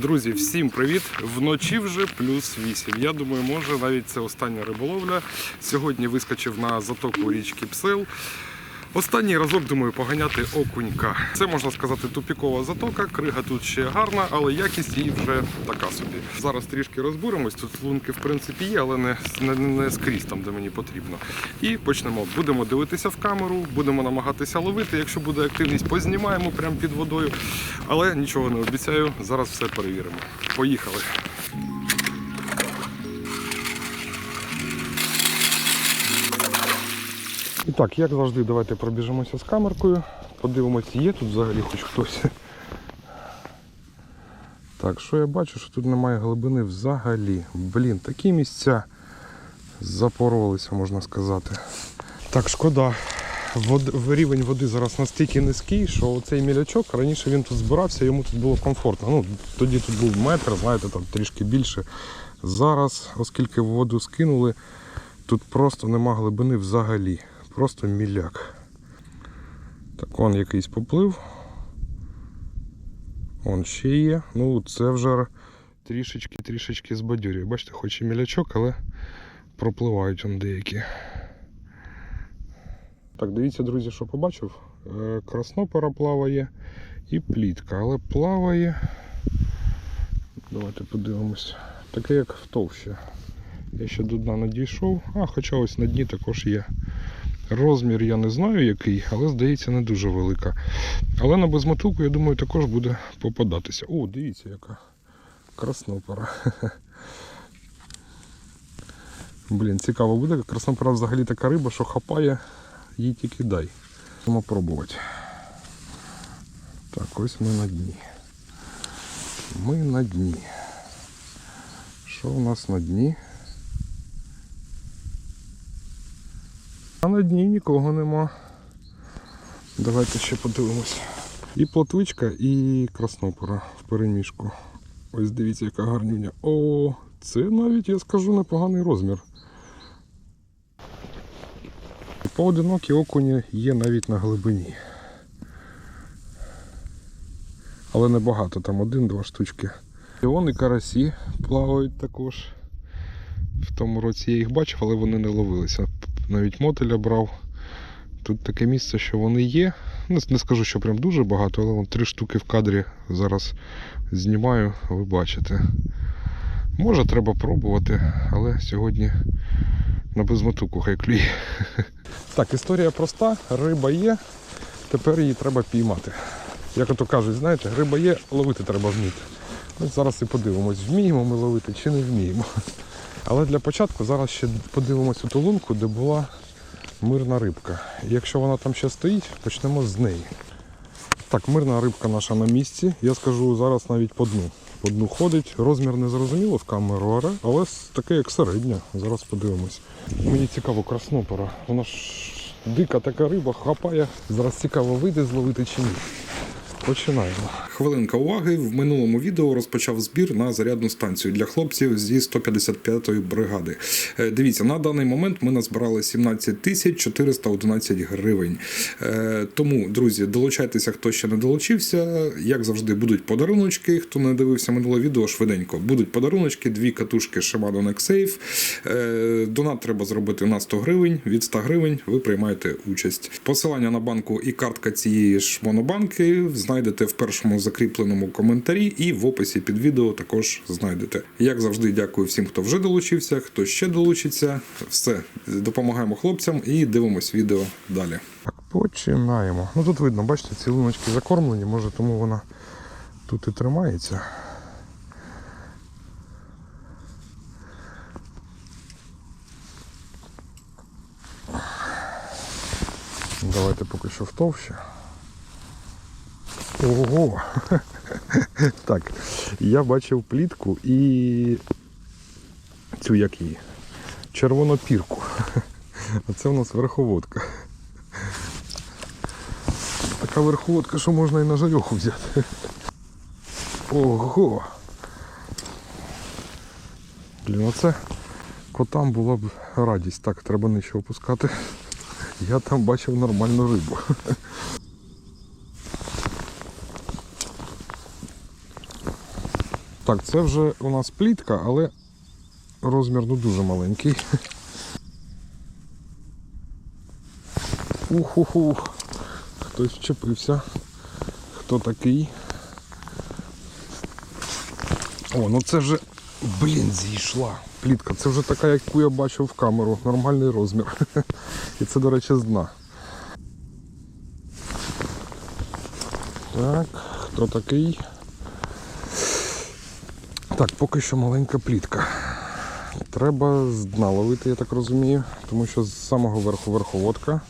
Друзі, всім привіт! Вночі вже плюс 8. Я думаю, може навіть це остання риболовля. Сьогодні вискочив на затоку річки Псил. Останній разок, думаю, поганяти окунька. Це можна сказати тупікова затока. Крига тут ще гарна, але якість її вже така собі. Зараз трішки розберемось. Тут лунки в принципі є, але не, не, не скрізь там, де мені потрібно. І почнемо. Будемо дивитися в камеру, будемо намагатися ловити. Якщо буде активність, познімаємо прямо під водою. Але нічого не обіцяю. Зараз все перевіримо. Поїхали. І так, як завжди, давайте пробіжимося з камеркою. Подивимося, є тут взагалі хоч хтось. Так, що я бачу, що тут немає глибини взагалі. Блін, такі місця запоролися, можна сказати. Так, шкода. Вод, рівень води зараз настільки низький, що цей мілячок раніше він тут збирався, йому тут було комфортно. Ну, тоді тут був метр, знаєте, там трішки більше. Зараз, оскільки воду скинули, тут просто нема глибини взагалі. Просто міляк. Так, он якийсь поплив. Он ще є. Ну, це вже трішечки-трішечки збадьорює. Бачите, хоч і мілячок, але пропливають он деякі. Так, дивіться, друзі, що побачив. Е, Краснопера плаває і плітка, але плаває. Давайте подивимось. Таке як в товщі. Я ще до дна не дійшов, а хоча ось на дні також є. Розмір я не знаю який, але здається не дуже велика. Але на безмотилку, я думаю, також буде попадатися. О, дивіться, яка краснопера. Блін, цікаво буде. Краснопера взагалі така риба, що хапає, їй тільки дай. Будемо пробувати. Так, ось ми на дні. Ми на дні. Що у нас на дні? А на дні нікого нема. Давайте ще подивимось. І плотвичка, і краснопора в переміжку. Ось дивіться, яка гарнюня. О, це навіть, я скажу, непоганий розмір. Поодинокі окуні є навіть на глибині. Але небагато, там один-два штучки. І карасі плавають також. В тому році я їх бачив, але вони не ловилися. Навіть мотеля брав. Тут таке місце, що вони є. Не, скажу, що прям дуже багато, але вон три штуки в кадрі зараз знімаю, ви бачите. Може треба пробувати, але сьогодні на безмотуку хай клює. Так, історія проста, риба є, тепер її треба піймати. Як ото кажуть, знаєте, риба є, ловити треба вміти. Ось зараз і подивимось, вміємо ми ловити чи не вміємо. Але для початку зараз ще подивимось у ту лунку, де була мирна рибка. Якщо вона там ще стоїть, почнемо з неї. Так, мирна рибка наша на місці. Я скажу зараз навіть по дну. По дну ходить. Розмір не зрозуміло в камеру, але- таке як середня. Зараз подивимось. Мені цікаво, краснопера. Вона ж дика така риба, хапає. Зараз цікаво, вийде зловити чи ні. Починаємо. Хвилинка уваги. В минулому відео розпочав збір на зарядну станцію для хлопців зі 155-ї бригади. Е, Дивіться, на даний момент ми назбирали 17 тисяч 411 гривень. Е, Тому, друзі, долучайтеся, хто ще не долучився. Як завжди, будуть подаруночки. Хто не дивився минуле відео, швиденько. Будуть подаруночки, дві катушки Shimano NexSafe. Е, Донат треба зробити на 100 гривень. Від 100 гривень ви приймаєте участь. Посилання на банку і картка цієї ж монобанки знайдете в першому закріпленому коментарі і в описі під відео також знайдете. Як завжди, дякую всім, хто вже долучився, хто ще долучиться. Все, допомагаємо хлопцям і дивимось відео далі. Починаємо. Ну тут видно, бачите, ці луночки закормлені, може тому вона тут і тримається. Давайте поки що втовще. Ого! Так, я бачив плітку і цю як її. Червонопірку. А це у нас верховодка. Така верховодка, що можна і на жарьоху взяти. Ого! Блін, оце котам була б радість. Так, треба нижче опускати. Я там бачив нормальну рибу. Так, це вже у нас плітка, але розмір ну дуже маленький. Уху-ху. Хтось вчепився. Хто такий? О, ну це вже, блін, зійшла. Плітка. Це вже така, яку я бачив в камеру. Нормальний розмір. І це, до речі, з дна. Так, хто такий? Так, поки що маленька плітка. Треба з дна ловити, я так розумію, тому що з самого верху верховодка.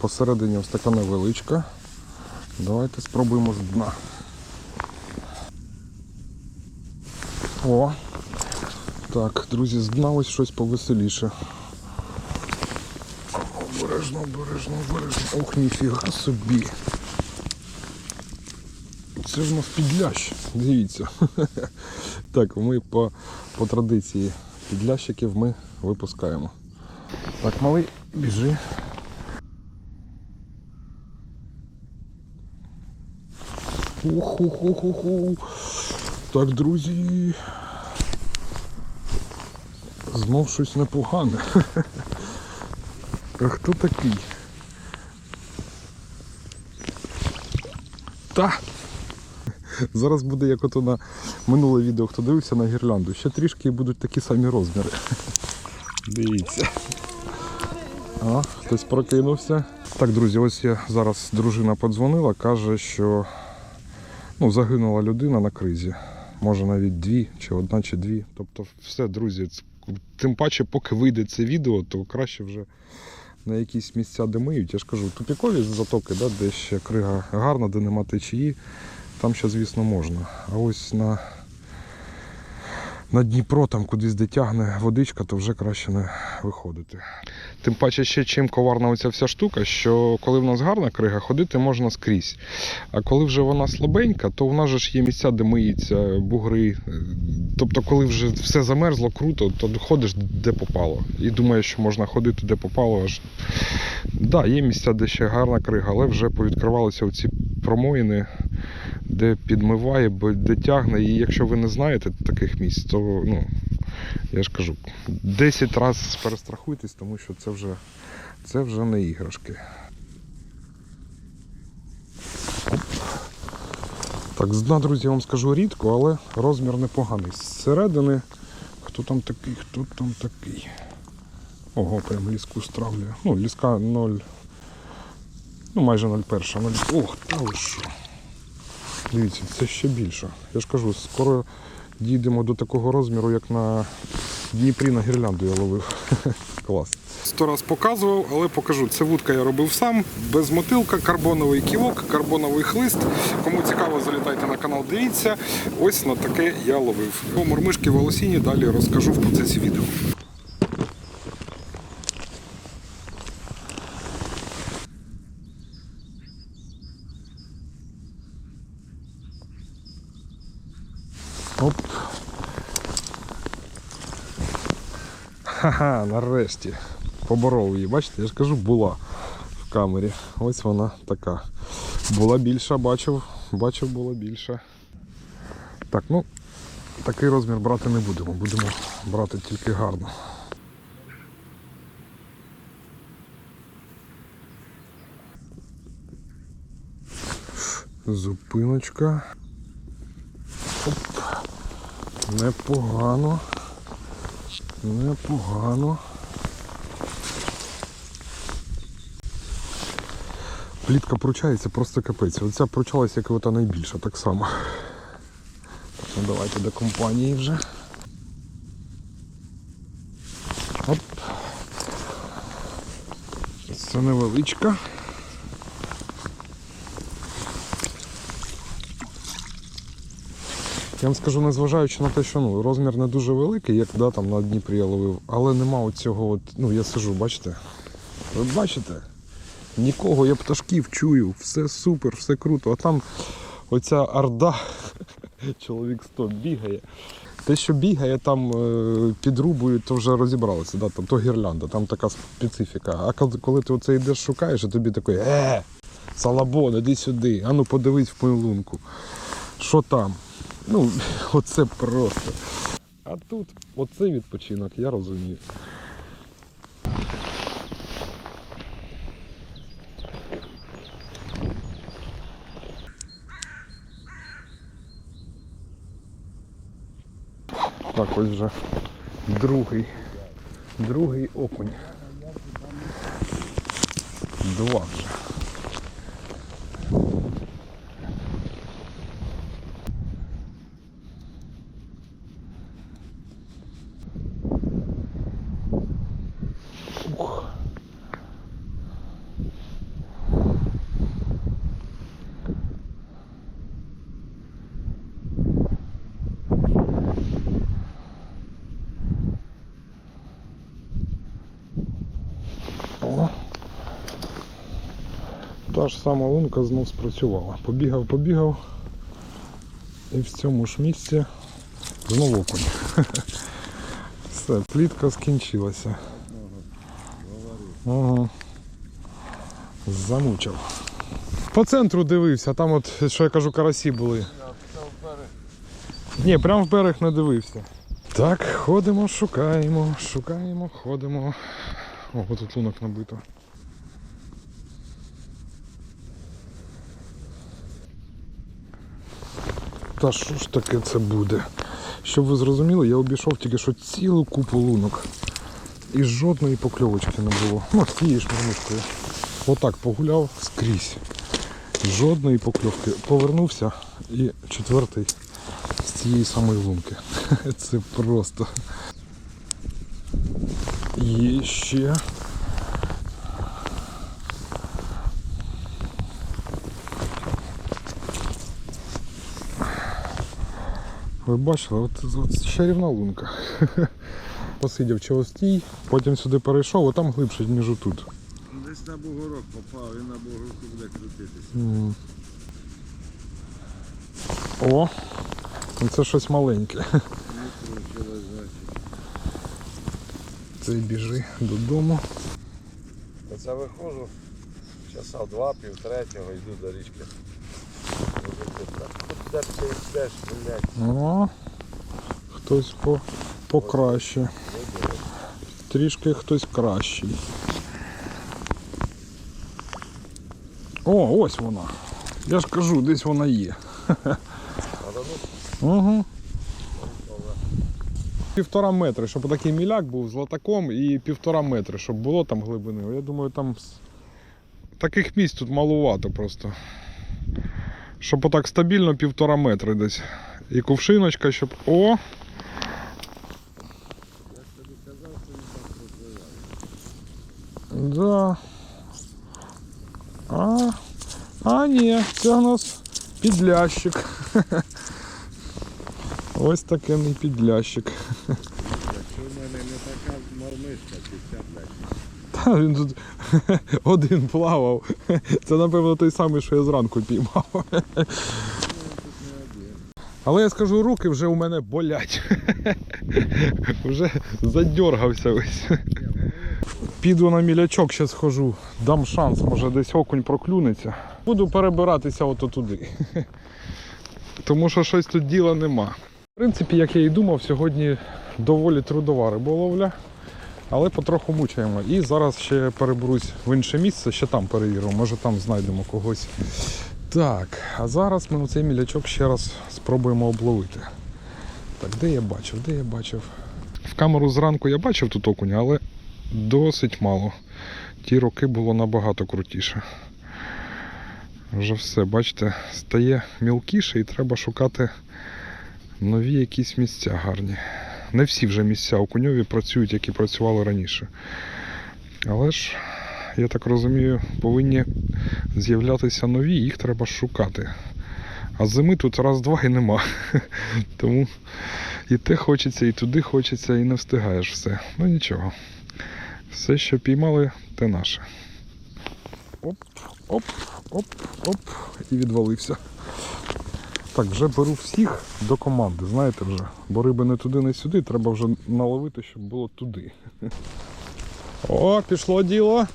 Посередині ось така невеличка. Давайте спробуємо з дна. О! Так, друзі, з дна ось щось повеселіше. Обережно, обережно, обережно. Ох, ніфіга собі. Це ж у нас підлящ, дивіться. Так, ми по, по традиції підлящиків ми випускаємо. Так, малий, біжи. Уху-ху-ху-ху. Так, друзі. Знов щось непогане. А хто такий? Та! Зараз буде як ото на минуле відео, хто дивився на гірлянду. Ще трішки і будуть такі самі розміри. Дивіться. А, хтось прокинувся. Так, друзі, ось я зараз дружина подзвонила, каже, що ну, загинула людина на кризі. Може навіть дві, чи одна, чи дві. Тобто, все, друзі, тим паче, поки вийде це відео, то краще вже на якісь місця, де миють. Я ж кажу, тупікові затоки, да, де ще крига гарна, де нема течії, там ще, звісно, можна. А ось на, на Дніпро, там кудись де тягне водичка, то вже краще не виходити. Тим паче ще чим коварна оця вся штука, що коли в нас гарна крига, ходити можна скрізь. А коли вже вона слабенька, то в нас же ж є місця, де миються бугри. Тобто, коли вже все замерзло круто, то ходиш де попало. І думаєш, що можна ходити де попало. Аж... Да, є місця, де ще гарна крига, але вже повідкривалися оці промоїни, де підмиває, де тягне. І якщо ви не знаєте таких місць, то ну, я ж кажу, 10 разів перестрахуйтесь, тому що це вже, це вже не іграшки. Так, з дна, друзі, я вам скажу рідко, але розмір непоганий. Зсередини, хто там такий, хто там такий. Ого, прям ліску стравлює. Ну, ліска 0. Ну, майже 0,1. 0... Ох, та ви що. Дивіться, це ще більше. Я ж кажу, скоро дійдемо до такого розміру, як на Дніпрі на гірлянду я ловив. Клас. Сто раз показував, але покажу. Це вудка я робив сам, без мотилка, карбоновий кілок, карбоновий хлист. Кому цікаво, залітайте на канал, дивіться. Ось на таке я ловив. Про мормишки волосіні далі розкажу в процесі відео. Ха-ха, нарешті. Поборов її. Бачите, я ж кажу, була в камері. Ось вона така. Була більша, бачив, бачив, була більша. Так, ну, такий розмір брати не будемо. Будемо брати тільки гарно. Зупиночка. Оп. Непогано. Непогано. Плітка пручається просто капець. Оця пручалася, як і ота найбільша, так само. Ну, давайте до компанії вже. Оп. Це невеличка. Я вам скажу, незважаючи на те, що ну, розмір не дуже великий, як да, там на Дніпрі я ловив, але нема оцього, от, ну я сижу, бачите? Ви бачите? Нікого, я пташків чую, все супер, все круто. А там оця орда, чоловік 100 бігає. Те, що бігає, там е, підрубують, то вже розібралося, да, там то гірлянда, там така специфіка. А коли, ти оце йдеш шукаєш, а тобі такий, е, салабон, іди сюди, а ну подивись в мою лунку. Що там? Ну, оце просто. А тут оцей відпочинок, я розумію. Так, ось вже другий. Другий окунь. Два вже. Та ж сама лунка знов спрацювала. Побігав, побігав. І в цьому ж місці знову окунь. Все, плітка скінчилася. Ага. Замучив. По центру дивився, там от, що я кажу, карасі були. Ні, прямо в берег не дивився. Так, ходимо, шукаємо, шукаємо, ходимо. О, тут лунок набито. Та що ж таке це буде? Щоб ви зрозуміли, я обійшов тільки що цілу купу лунок. І жодної покльовочки не було. Ну, з тією ж мормишкою. Отак погуляв скрізь. Жодної покльовки. Повернувся і четвертий з цієї самої лунки. Це просто. Є ще. Ви бачили, от, от чарівна лунка. Посидів чогось стій, потім сюди перейшов, а там глибше, ніж тут. Десь на бугорок попав, він на бугорку буде крутитися. М. О! Це щось маленьке. Це біжи додому. Оце виходжу, часа два, півтретього йду до річки. О, хтось по, покраще. Трішки хтось кращий. О, ось вона. Я ж кажу, десь вона є. Угу. Півтора метри, щоб такий міляк був з латаком і півтора метри, щоб було там глибини. Я думаю, там таких місць тут малувато просто. Щоб отак стабільно півтора метри десь. І кувшиночка, щоб. О! Да. А, а ні, це у нас підлящик. Ось такий мій підлящик. якщо в мене не така мормишка, чи ця, блядь. Та він тут один плавав. Це, напевно, той самий, що я зранку піймав. Але я скажу, руки вже у мене болять. Вже задергався весь. Піду на мілячок, ще схожу. Дам шанс, може десь окунь проклюнеться. Буду перебиратися ото туди. Тому що щось тут діла нема. В принципі, як я і думав, сьогодні доволі трудова риболовля. Але потроху мучаємо. І зараз ще переберусь в інше місце, ще там перевіримо, може там знайдемо когось. Так, а зараз ми оцей мілячок ще раз спробуємо обловити. Так, де я бачив, де я бачив? В камеру зранку я бачив тут окуня, але досить мало. Ті роки було набагато крутіше. Вже все, бачите, стає мілкіше і треба шукати нові якісь місця гарні. Не всі вже місця окуньові працюють, які працювали раніше. Але ж, я так розумію, повинні з'являтися нові, їх треба шукати. А зими тут раз-два і нема. Тому і те хочеться, і туди хочеться, і не встигаєш все. Ну нічого. Все, що піймали, те наше. Оп, оп, оп, оп, і відвалився. Так, вже беру всіх до команди, знаєте вже. Бо риби не туди, не сюди, треба вже наловити, щоб було туди. О, пішло діло.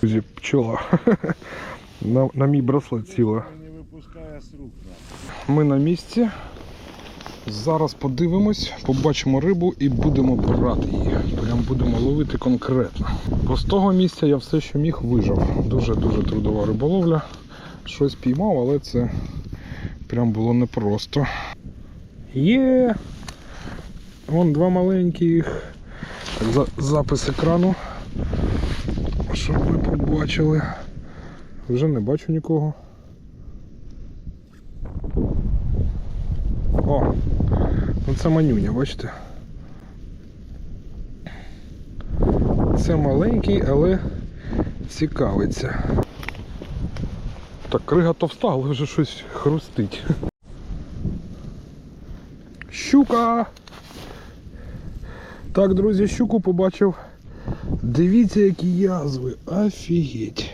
Друзі, пчола. На, на мій браслет ціла. Ми на місці. Зараз подивимось, побачимо рибу і будемо брати її. Прям будемо ловити конкретно. Бо з того місця я все, що міг, вижав. Дуже-дуже трудова риболовля. Щось піймав, але це прям було непросто. Є! Вон два маленьких. Запис екрану. Щоб ви побачили. Вже не бачу нікого. О! Ну це манюня, бачите? Це маленький, але цікавиться. Так, крига товста, але вже щось хрустить. Щука! Так, друзі, щуку побачив. Дивіться, які язви. Офігеть.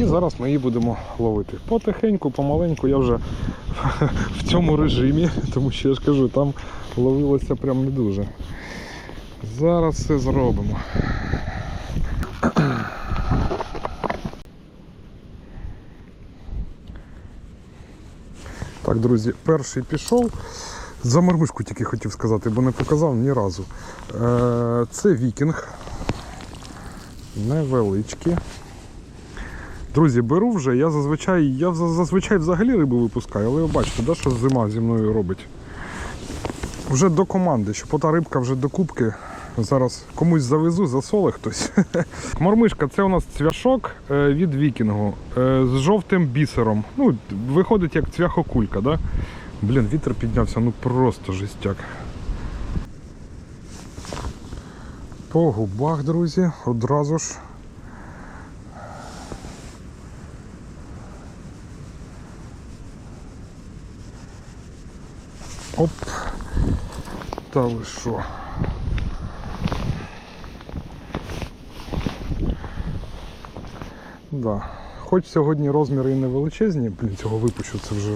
І зараз ми її будемо ловити. Потихеньку, помаленьку, я вже в цьому режимі, тому що я ж кажу, там ловилося прям не дуже. Зараз все зробимо. Так, друзі, перший пішов. За мармишку тільки хотів сказати, бо не показав ні разу. Е, Це вікінг. Невеличкі. Друзі, беру вже, я зазвичай, я зазвичай взагалі рибу випускаю, але ви бачите, да, що зима зі мною робить. Вже до команди, щоб ота рибка вже до кубки. Зараз комусь завезу, засоли хтось. Мормишка це у нас цвяшок е, від вікінгу е, з жовтим бісером. Ну, виходить як цвяхокулька, да? Блін, вітер піднявся, ну просто жестяк. По губах, друзі, одразу ж. Оп. Та ви що? Да. Хоч сьогодні розміри і не величезні, блін, цього випущу, це вже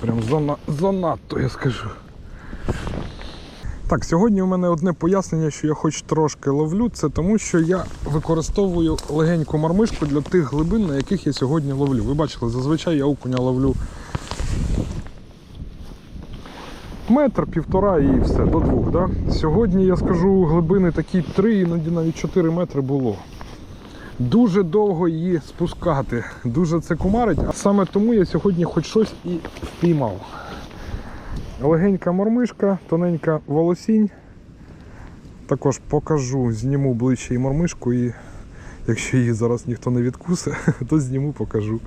прям зана... занадто, я скажу. Так, сьогодні у мене одне пояснення, що я хоч трошки ловлю, це тому, що я використовую легеньку мармишку для тих глибин, на яких я сьогодні ловлю. Ви бачили, зазвичай я окуня ловлю метр, півтора і все, до двох. Да? Сьогодні я скажу глибини такі 3, іноді навіть 4 метри було. Дуже довго її спускати, дуже це кумарить, а саме тому я сьогодні хоч щось і впіймав. Легенька мормишка, тоненька волосінь. Також покажу, зніму ближче і мормишку, і якщо її зараз ніхто не відкусе, то зніму, покажу.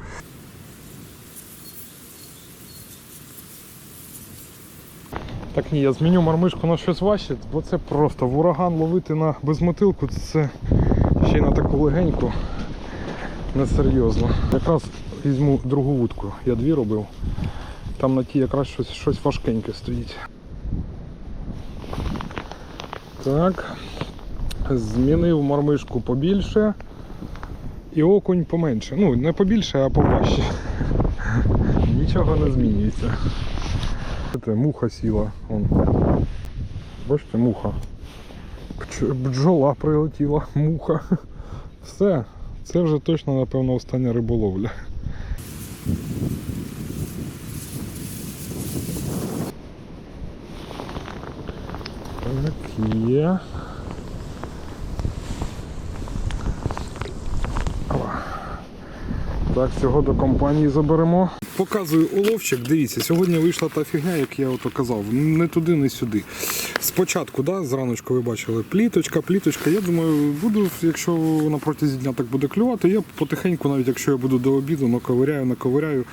Так ні, я зміню мармишку на щось важче, бо це просто в ураган ловити на безмотилку, це ще й на таку легеньку. Несерйозно. Якраз візьму другу вудку. Я дві робив. Там на тій якраз щось, щось важкеньке стоїть. Так. Змінив мармишку побільше. І окунь поменше. Ну, не побільше, а поважче. Нічого не змінюється. Це муха сіла. Бачите, муха. Бджола прилетіла, муха. Все. Це вже точно, напевно, остання риболовля. Так, є. Так, цього до компанії заберемо. Показую уловчик. Дивіться, сьогодні вийшла та фігня, як я ото казав. Не туди, не сюди. Спочатку, да, зраночку ви бачили, пліточка, пліточка. Я думаю, буду, якщо на протязі дня так буде клювати, я потихеньку, навіть якщо я буду до обіду, наковиряю, наковиряю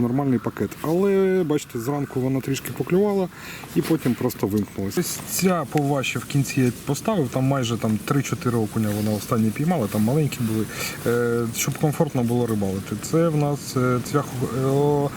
нормальний пакет. Але бачите, зранку вона трішки поклювала і потім просто вимкнулася. Ось ця поважче в кінці я поставив, там майже там 3-4 окуня вона останні піймала, там маленькі були, е, щоб комфортно було рибалити. Це в нас е, цвях, е,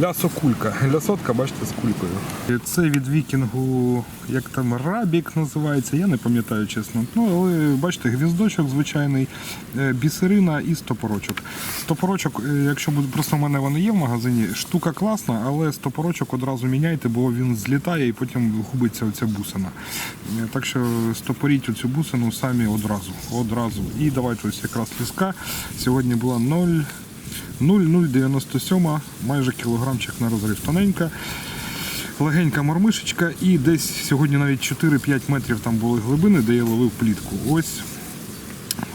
лясокулька. Лясотка, бачите, з кулькою. Це від вікінгу, як там рабік називається, я не пам'ятаю чесно. Ну, але бачите, гвіздочок звичайний, бісерина і стопорочок. Стопорочок, якщо буде, просто в мене вони є в магазині, штука класна, але стопорочок одразу міняйте, бо він злітає і потім губиться оця бусина. Е, Так що стопоріть оцю бусину самі одразу. одразу. І давайте ось якраз ліска. Сьогодні була 0. 0,097, майже кілограмчик на розрив тоненька. Легенька мормишечка і десь сьогодні навіть 4-5 метрів там були глибини, де я ловив плітку. Ось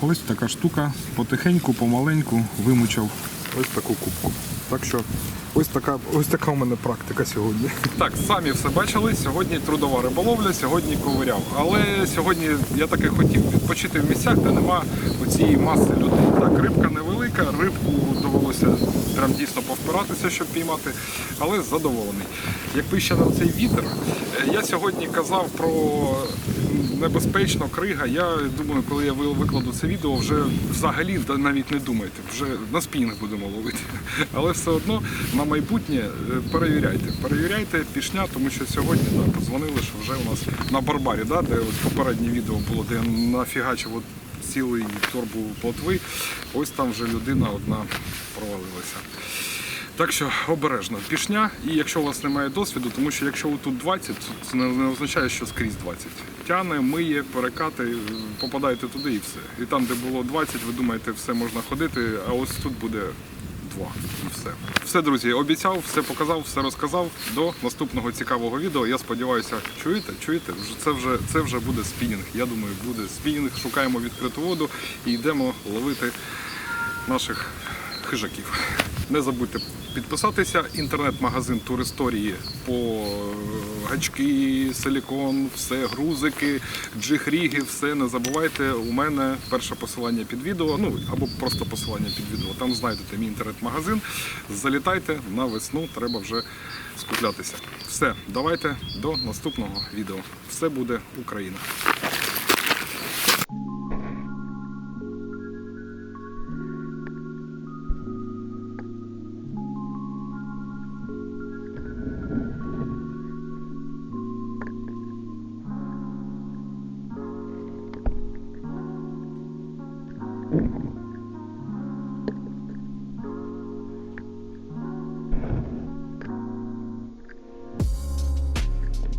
Ось така штука. Потихеньку, помаленьку вимучав ось таку кубку. Так що ось така, ось така у мене практика сьогодні. Так, самі все бачили. Сьогодні трудова риболовля, сьогодні ковиряв. Але сьогодні я таки хотів відпочити в місцях, де нема оцієї маси людей. Так, рибка невелика, рибку довелося прям дійсно повпиратися, щоб піймати, але задоволений. Якби ще на цей вітер, е, я сьогодні казав про небезпечно крига. Я думаю, коли я викладу це відео, вже взагалі навіть не думайте, вже на спінінг будемо ловити. Але все одно на майбутнє е, перевіряйте. Перевіряйте пішня, тому що сьогодні да, подзвонили, що вже у нас на Барбарі, да, де ось попереднє відео було, де я нафігачив от цілий торбу плотви. Ось там вже людина одна провалилася. Так що обережно пішня, і якщо у вас немає досвіду, тому що якщо тут 20, це не, означає, що скрізь 20. Тяне, миє, перекати, е, попадаєте туди і все. І там, де було 20, ви думаєте, все можна ходити, а ось тут буде 2 і все. Все, друзі, обіцяв, все показав, все розказав. До наступного цікавого відео. Я сподіваюся, чуєте? Чуєте? Це вже це вже буде спінінг. Я думаю, буде спінінг. Шукаємо відкриту воду і йдемо ловити наших хижаків. Не забудьте підписатися. Інтернет-магазин Туристорії по е, гачки, силікон, все, грузики, джихріги, все не забувайте. У мене перше посилання під відео, ну або просто посилання під відео. Там знайдете мій інтернет-магазин. Залітайте на весну, треба вже скуплятися. Все, давайте до наступного відео. Все буде Україна.